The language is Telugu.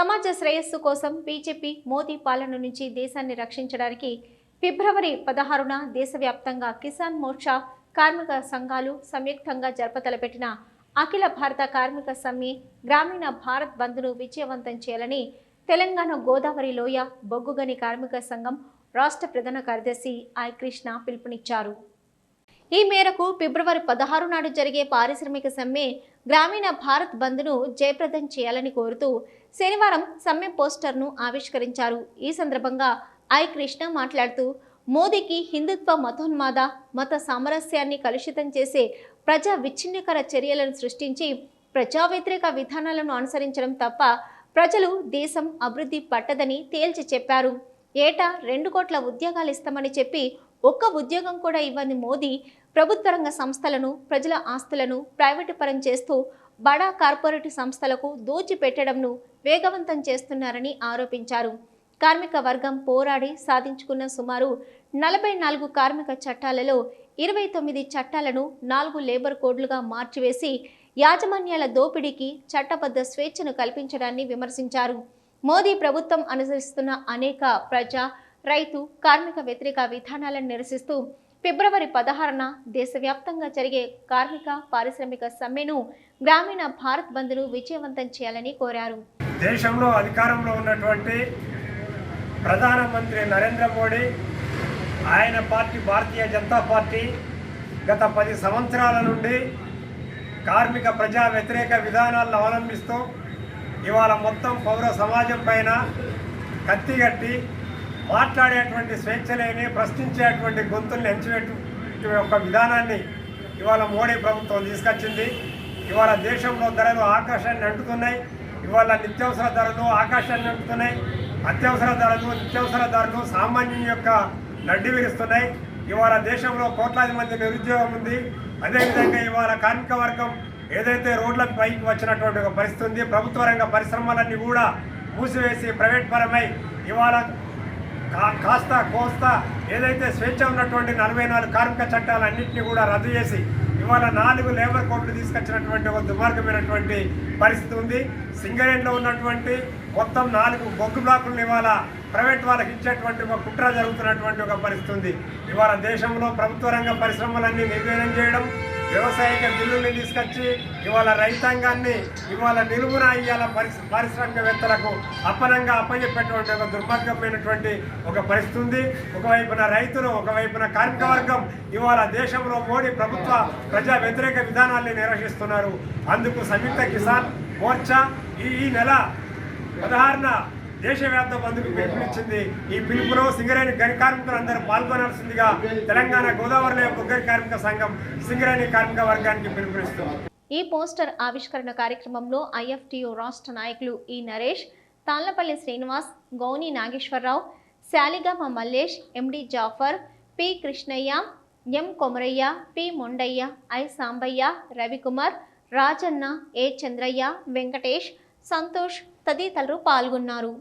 సమాజ శ్రేయస్సు కోసం బీజేపీ మోదీ పాలన నుంచి దేశాన్ని రక్షించడానికి ఫిబ్రవరి పదహారున దేశవ్యాప్తంగా కిసాన్ మోర్చా కార్మిక సంఘాలు సంయుక్తంగా జరపతలపెట్టిన అఖిల భారత కార్మిక సమ్మె గ్రామీణ భారత్ బంద్ను విజయవంతం చేయాలని తెలంగాణ గోదావరి లోయ బొగ్గుగని కార్మిక సంఘం రాష్ట్ర ప్రధాన కార్యదర్శి ఐ కృష్ణ పిలుపునిచ్చారు. ఈ మేరకు ఫిబ్రవరి పదహారు నాడు జరిగే పారిశ్రామిక సమ్మె గ్రామీణ భారత్ బంద్ను జయప్రదం చేయాలని కోరుతూ శనివారం సమ్మె పోస్టర్ను ఆవిష్కరించారు. ఈ సందర్భంగా ఐ కృష్ణ మాట్లాడుతూ మోదీకి హిందుత్వ మతోన్మాద మత సామరస్యాన్ని కలుషితం చేసే ప్రజా విచ్ఛిన్నకర చర్యలను సృష్టించి ప్రజా వ్యతిరేక విధానాలను అనుసరించడం తప్ప ప్రజలు దేశం అభివృద్ధి పట్టదని తేల్చి చెప్పారు. ఏటా రెండు కోట్ల ఉద్యోగాలు ఇస్తామని చెప్పి ఒక్క ఉద్యోగం కూడా ఇవ్వని మోదీ ప్రభుత్వ రంగ సంస్థలను ప్రజల ఆస్తులను ప్రైవేటు పరం చేస్తూ బడా కార్పొరేట్ సంస్థలకు దోచిపెట్టడంను వేగవంతం చేస్తున్నారని ఆరోపించారు. కార్మిక వర్గం పోరాడి సాధించుకున్న సుమారు నలభై నాలుగు కార్మిక చట్టాలలో ఇరవై తొమ్మిది చట్టాలను నాలుగు లేబర్ కోడ్లుగా మార్చివేసి యాజమాన్యాల దోపిడీకి చట్టబద్ధ స్వేచ్ఛను కల్పించడాన్ని విమర్శించారు. మోదీ ప్రభుత్వం అనుసరిస్తున్న అనేక ప్రజా రైతు కార్మిక వ్యతిరేక విధానాలను నిరసిస్తూ ఫిబ్రవరి పదహారున దేశవ్యాప్తంగా జరిగే కార్మిక పారిశ్రామిక సమ్మెను గ్రామీణ భారత్ బంద్ను విజయవంతం చేయాలని కోరారు. దేశంలో అధికారంలో ఉన్నటువంటి ప్రధానమంత్రి నరేంద్ర మోడీ ఆయన పార్టీ భారతీయ జనతా పార్టీ గత పది సంవత్సరాల నుండి కార్మిక ప్రజా వ్యతిరేక విధానాలను అవలంబిస్తూ ఇవాళ మొత్తం పౌర సమాజం పైన కత్తిగట్టి మాట్లాడేటువంటి స్వేచ్ఛ లేని ప్రశ్నించేటువంటి గొంతుల్ని ఎంచివేటు యొక్క విధానాన్ని ఇవాళ మోడీ ప్రభుత్వం తీసుకొచ్చింది. ఇవాళ దేశంలో ధరలు ఆకాశాన్ని అంటుతున్నాయి. ఇవాళ నిత్యావసర ధరలు ఆకాశాన్ని అంటుతున్నాయి. అత్యవసర ధరలు నిత్యావసర ధరలు సామాన్యుని యొక్క నడ్డి విరుస్తున్నాయి. ఇవాళ దేశంలో కోట్లాది మంది నిరుద్యోగం ఉంది. అదేవిధంగా ఇవాళ కార్మిక వర్గం ఏదైతే రోడ్ల పైకి వచ్చినటువంటి ఒక పరిస్థితి ఉంది ప్రభుత్వ రంగ పరిశ్రమలన్నీ కూడా మూసివేసి ప్రైవేట్ పరమై ఇవాళ కాస్త కోస్తా ఏదైతే స్వేచ్ఛ ఉన్నటువంటి నలభై నాలుగు కార్మిక చట్టాలన్నింటినీ కూడా రద్దు చేసి ఇవాళ నాలుగు లేబర్ కోడ్లు తీసుకొచ్చినటువంటి ఒక దుర్మార్గమైనటువంటి పరిస్థితి ఉంది. సింగరేణిలో ఉన్నటువంటి మొత్తం నాలుగు బొగ్గు బ్లాకులను ఇవాళ ప్రైవేట్ వాళ్ళకి ఇచ్చేటువంటి ఒక కుట్ర జరుగుతున్నటువంటి ఒక పరిస్థితి ఉంది. ఇవాళ దేశంలో ప్రభుత్వ రంగ పరిశ్రమలన్నీ నిర్వీర్యం చేయడం వ్యవసాయక బిల్లుల్ని తీసుకొచ్చి ఇవాళ రైతాంగాన్ని ఇవాళ నిలువున ఇవాళ పరిశ్ర పారిశ్రామికవేత్తలకు అప్పనంగా అప్పచెప్పేటువంటి ఒక దుర్మార్గమైనటువంటి ఒక పరిస్థితి ఉంది. ఒకవైపున రైతులు ఒకవైపున కార్మిక వర్గం ఇవాళ దేశంలో మోడీ ప్రభుత్వ ప్రజా వ్యతిరేక విధానాల్ని నిర్వహిస్తున్నారు. అందుకు సంయుక్త కిసాన్ మోర్చా ఈ ఈ నెల పదహారున దేశవ్యాప్త బంధుకు పిలుపునిచ్చింది ఈ పిలుపులో సింగరేణి గరి కార్మికులందరూ పాల్గొనాల్సిందిగా తెలంగాణ గోదావరిలో బొగ్గరి కార్మిక సంఘం సింగరేణి కార్మిక వర్గానికి పిలుపునిస్తుంది. ఈ పోస్టర్ ఆవిష్కరణ కార్యక్రమంలో ఐఎఫ్టియు రాష్ట్ర నాయకులు ఈ Naresh Thallapalli Srinivas Gouni Nageswararao Saligama Mallesh MD Jafar P Krishnaiah M Komaraiah P Mondaiah I Sambaiah Ravikumar Rajanna A Chandraiah Venkatesh Santosh తదితరులు పాల్గొన్నారు.